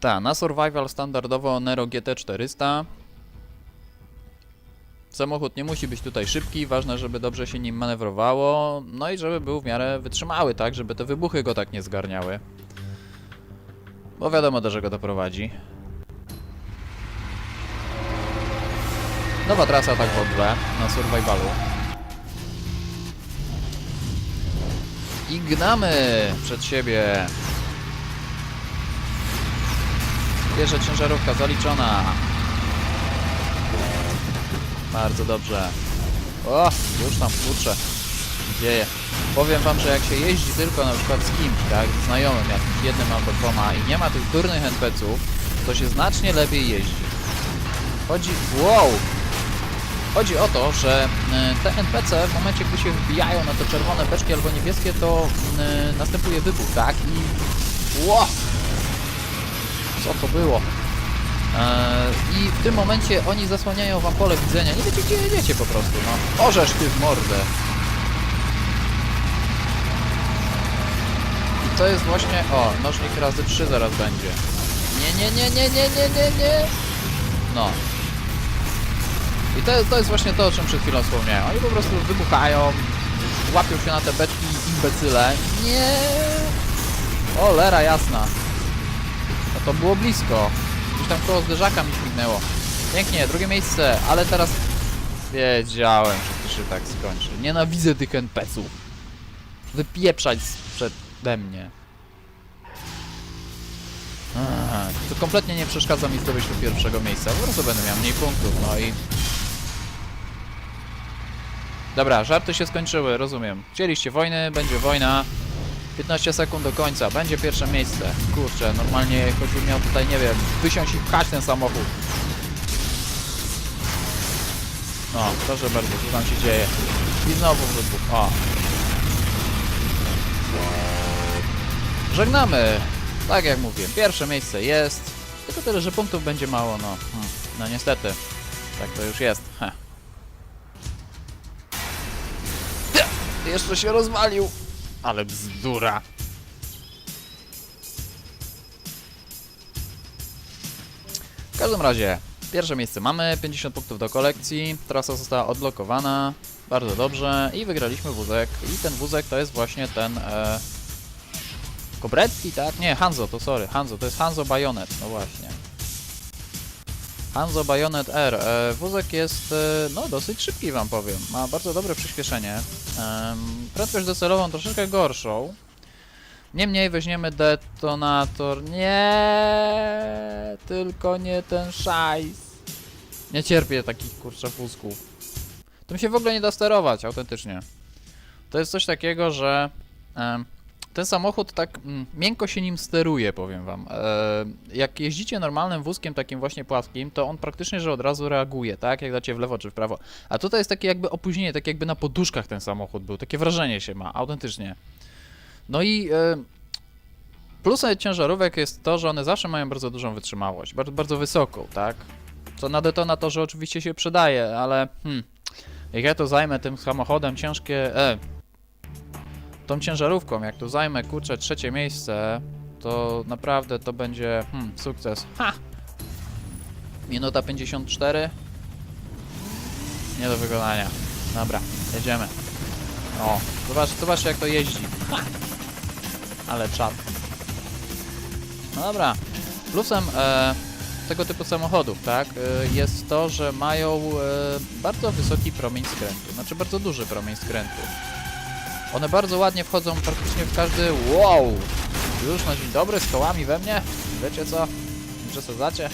Ta, na survival standardowo Nero GT400. Samochód nie musi być tutaj szybki, ważne, żeby dobrze się nim manewrowało, no i żeby był w miarę wytrzymały, tak, żeby te wybuchy go tak nie zgarniały. Bo wiadomo do czego to prowadzi. Nowa trasa tak w ogóle, na survivalu. I gnamy przed siebie. Pierwsza ciężarówka zaliczona. Bardzo dobrze. O, już tam kurczę. Dzieje. Powiem wam, że jak się jeździ tylko na przykład z kimś, tak, znajomym jakimś jednym albo dwoma i nie ma tych durnych NPC-ów, to się znacznie lepiej jeździ. Chodzi... Wow! Chodzi o to, że y, te NPC w momencie, gdy się wbijają na te czerwone beczki albo niebieskie, to y, następuje wybuch, tak? I... Wow! Co to było? Eee, I w tym momencie oni zasłaniają wam pole widzenia. Nie wiecie, gdzie jedziecie po prostu, no. Orzesz ty w mordę. I to jest właśnie... O, nożnik razy 3 zaraz będzie. Nie, nie, nie, nie, nie, nie, nie, nie. No. I to, to jest właśnie to, o czym przed chwilą wspomniałem. Oni po prostu wybuchają, łapią się na te beczki imbecyle. Nie. O, lera jasna. To było blisko. Gdzieś tam koło zderzaka mi śmignęło. Pięknie, drugie miejsce, ale teraz... Wiedziałem, że to się tak skończy. Nienawidzę tych NPC-ów. Wypieprzać przede mnie. To kompletnie nie przeszkadza mi zdobyć do pierwszego miejsca. Po prostu będę miał mniej punktów, no i... Dobra, żarty się skończyły, rozumiem. Chcieliście wojny, będzie wojna. 15 sekund do końca, będzie pierwsze miejsce. Kurczę, normalnie choćbym miał tutaj, nie wiem, wysiąść i pchać ten samochód. No, proszę bardzo, co tam się dzieje. I znowu wybuch, o. Żegnamy! Tak jak mówię, pierwsze miejsce jest. Tylko tyle, że punktów będzie mało, no. Hmm, no niestety. Tak to już jest. Heh. Jeszcze się rozwalił. Ale bzdura. W każdym razie, pierwsze miejsce mamy, 50 punktów do kolekcji, trasa została odblokowana, bardzo dobrze i wygraliśmy wózek. I ten wózek to jest właśnie ten... E... Kobrecki, tak? Nie, Hanzo, to sorry, Hanzo, to jest Hanzo Bayonet, no właśnie. Hanzo Bayonet R. E, wózek jest e, no dosyć szybki wam powiem. Ma bardzo dobre przyspieszenie. Prędkość docelową troszeczkę gorszą. Niemniej weźmiemy detonator. Nie, tylko nie ten szajs. Nie cierpię takich kurczę wózków. Tym się w ogóle nie da sterować, autentycznie. To jest coś takiego, że ten samochód tak mm, miękko się nim steruje, powiem wam. E, jak jeździcie normalnym wózkiem takim właśnie płaskim, to on praktycznie, że od razu reaguje, tak? Jak dacie w lewo czy w prawo. A tutaj jest takie jakby opóźnienie, tak jakby na poduszkach ten samochód był. Takie wrażenie się ma, autentycznie. No i e, plusem ciężarówek jest to, że one zawsze mają bardzo dużą wytrzymałość, bardzo, bardzo wysoką, tak? Co na detonatorze oczywiście się przydaje, ale hmm, jak ja to zajmę tym samochodem ciężkie, e, tą ciężarówką, jak tu zajmę, kurczę, trzecie miejsce, to naprawdę to będzie, hmm, sukces. Ha! Minuta 54. Nie do wykonania. Dobra, jedziemy. O, zobacz, zobacz jak to jeździ. Ha! Ale czad. No dobra. Plusem e, tego typu samochodów, tak, e, jest to, że mają e, bardzo wysoki promień skrętu. Znaczy bardzo duży promień skrętu. One bardzo ładnie wchodzą praktycznie w każdy... Wow! Już na dzień dobry, z kołami we mnie? Wiecie co? Przesadzacie?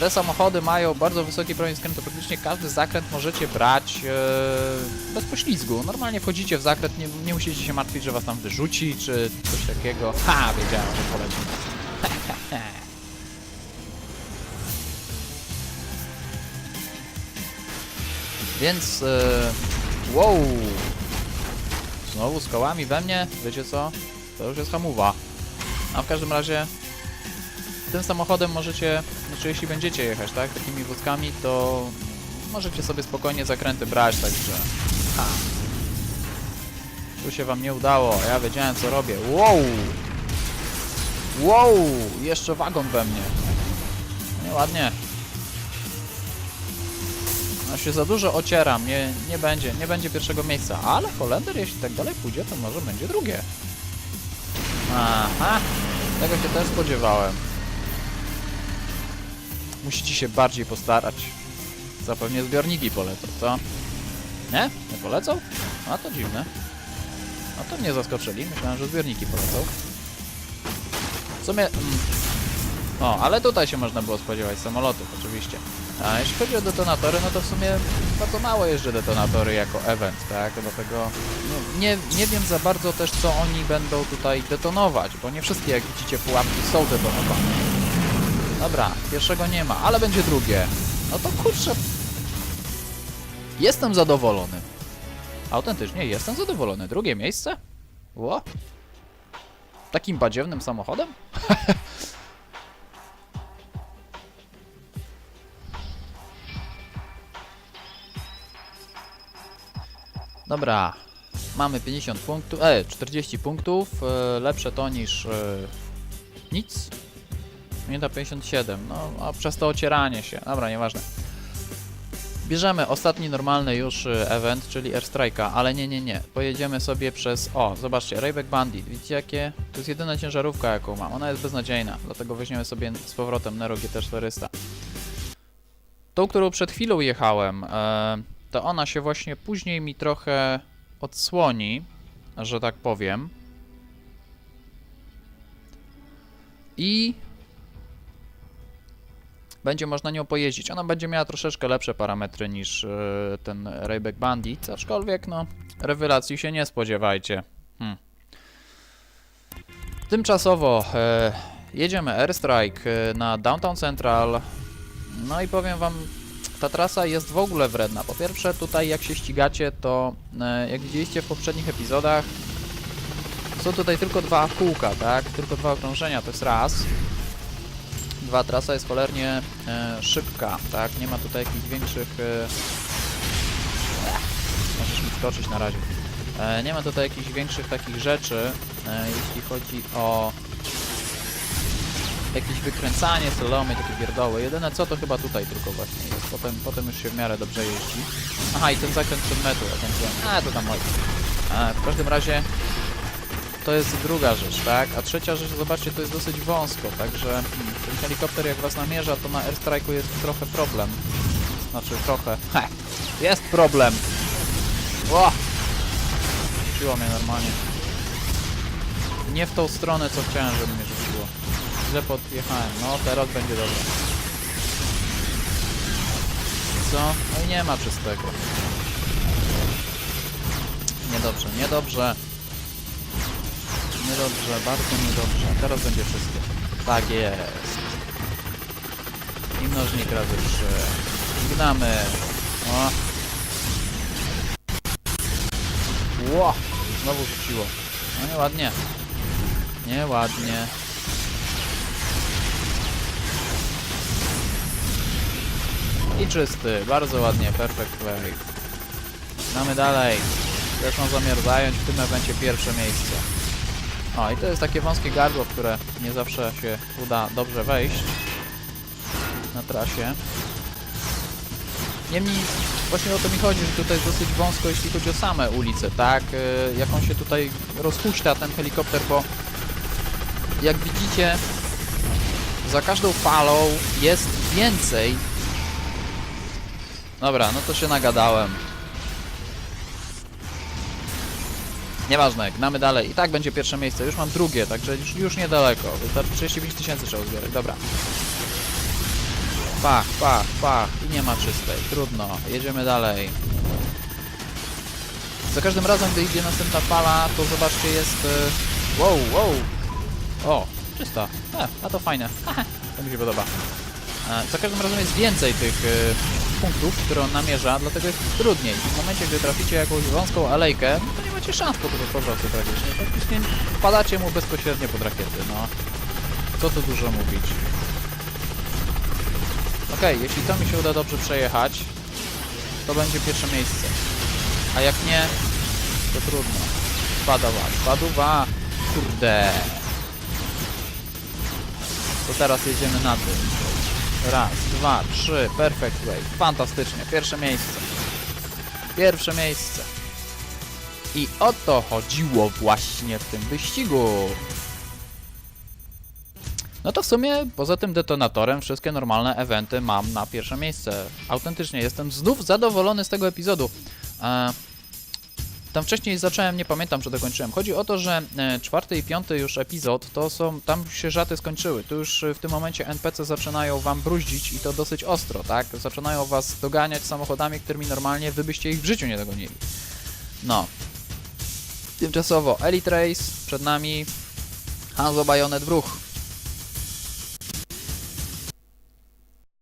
Te samochody mają bardzo wysoki promień skrętu. Praktycznie każdy zakręt możecie brać e, bez poślizgu. Normalnie wchodzicie w zakręt, nie, nie musicie się martwić, że was tam wyrzuci, czy coś takiego. Ha! Wiedziałem, że poleci. Więc... E, wow! Znowu z kołami we mnie? Wiecie co? To już jest hamuwa. A w każdym razie tym samochodem możecie, znaczy jeśli będziecie jechać, tak, takimi wózkami, to możecie sobie spokojnie zakręty brać, także... Ha. Tu się wam nie udało, ja wiedziałem co robię. Wow! Wow, jeszcze wagon we mnie. Nieładnie. No się za dużo ocieram, nie, nie będzie, nie będzie pierwszego miejsca, ale Holender, jeśli tak dalej pójdzie, to może będzie drugie. Aha, tego się też spodziewałem. Musicie się bardziej postarać. Zapewne zbiorniki polecą, co? Nie? Nie polecą? A to dziwne. No to mnie zaskoczyli, myślałem, że zbiorniki polecą. W sumie... Mm, o, ale tutaj się można było spodziewać samolotów, oczywiście. A jeśli chodzi o detonatory, no to w sumie bardzo mało jeżdżę detonatory jako event, tak? Dlatego nie, nie, nie wiem za bardzo też, co oni będą tutaj detonować, bo nie wszystkie, jak widzicie, pułapki są detonowane. Dobra, pierwszego nie ma, ale będzie drugie. No to kurczę... Jestem zadowolony. Autentycznie jestem zadowolony. Drugie miejsce? Ło? Takim badziewnym samochodem? Dobra, mamy 50 punktów, e, 40 punktów, e, lepsze to niż e, nic. Minuta 57, no a przez to ocieranie się, dobra, nieważne. Bierzemy ostatni normalny już y, event, czyli Airstrike'a, ale nie, nie, nie. Pojedziemy sobie przez... O, zobaczcie, Rayback Bandit. Widzicie jakie? To jest jedyna ciężarówka jaką mam. Ona jest beznadziejna, dlatego weźmiemy sobie z powrotem Nero GT400. Tą, którą przed chwilą jechałem, e, to ona się właśnie później mi trochę odsłoni, że tak powiem. I będzie można nią pojeździć. Ona będzie miała troszeczkę lepsze parametry niż e, ten Rayback Bandit, aczkolwiek no, rewelacji się nie spodziewajcie. Hmm. Tymczasowo e, jedziemy Airstrike e, na Downtown Central. No i powiem wam, ta trasa jest w ogóle wredna. Po pierwsze, tutaj jak się ścigacie, to e, jak widzieliście w poprzednich epizodach, są tutaj tylko dwa kółka, tak? Tylko dwa okrążenia, to jest raz. Dwa, trasa jest cholernie e, szybka, tak? Nie ma tutaj jakichś większych... E... Możesz mi skoczyć na razie. E, nie ma tutaj jakichś większych takich rzeczy, e, jeśli chodzi o jakieś wykręcanie, salomy, takie pierdoły. Jedyne co to chyba tutaj tylko właśnie jest. Potem, potem już się w miarę dobrze jeździ. Aha, i ten zakręt przed metą, ja ten byłem. A, to tam chodzi. E, w każdym razie to jest druga rzecz, tak? A trzecia rzecz, zobaczcie, to jest dosyć wąsko, także ten helikopter jak was namierza, to na airstrike'u jest trochę problem. Znaczy trochę. He, jest problem! Ło! Rzuciło mnie normalnie. Nie w tą stronę, co chciałem, żeby mnie rzuciło. Źle podjechałem. No, teraz będzie dobrze. Co? No i nie ma czystego. Niedobrze, niedobrze. Niedobrze, bardzo niedobrze. Teraz będzie wszystko. Tak jest. I mnożnik razy trzy. Gnamy. O. Ło! Znowu rzuciło. No nieładnie. Nieładnie. I czysty. Bardzo ładnie. Perfect play. Gnamy dalej. Mam zamiar zająć w tym evencie pierwsze miejsce. O, i to jest takie wąskie gardło, w które nie zawsze się uda dobrze wejść na trasie. Niemniej właśnie o to mi chodzi, że tutaj jest dosyć wąsko, jeśli chodzi o same ulice, tak? Yy, jak on się tutaj rozpuszcza, ten helikopter, bo jak widzicie, za każdą falą jest więcej. Dobra, no to się nagadałem. Nieważne, gnamy dalej. I tak będzie pierwsze miejsce. Już mam drugie, także już, już niedaleko. Wystarczy 35 tysięcy trzeba uzbierać. Dobra. Pach, pach, pach. I nie ma czystej. Trudno. Jedziemy dalej. Za każdym razem, gdy idzie następna fala, to zobaczcie, jest... y, Wow, wow. O, czysta. E, a to fajne. To mi się podoba. E, Za każdym razem jest więcej tych y, punktów, które on namierza, dlatego jest trudniej. W momencie, gdy traficie jakąś wąską alejkę, no to nie macie szans po, po prostu praktycznie. Praktycznie wpadacie mu bezpośrednio pod rakiety, no. Co tu dużo mówić. Okej, jeśli to mi się uda dobrze przejechać, to będzie pierwsze miejsce. A jak nie, to trudno. Spadowa, spadowa. Kurde. To teraz jedziemy na tym. Raz, dwa, trzy, perfect way. Fantastycznie, pierwsze miejsce. Pierwsze miejsce. I o to chodziło właśnie w tym wyścigu. No to w sumie poza tym detonatorem wszystkie normalne eventy mam na pierwsze miejsce. Autentycznie jestem znów zadowolony z tego epizodu. E, tam wcześniej zacząłem, nie pamiętam czy dokończyłem. Chodzi o to, że e, czwarty i piąty już epizod to są, tam się żaty skończyły. Tu już e, w tym momencie NPC zaczynają wam bruździć i to dosyć ostro, tak? Zaczynają was doganiać samochodami, którymi normalnie wy byście ich w życiu nie dogonili. No. Tymczasowo Elite Race przed nami. Hanzo Bayonet w ruch.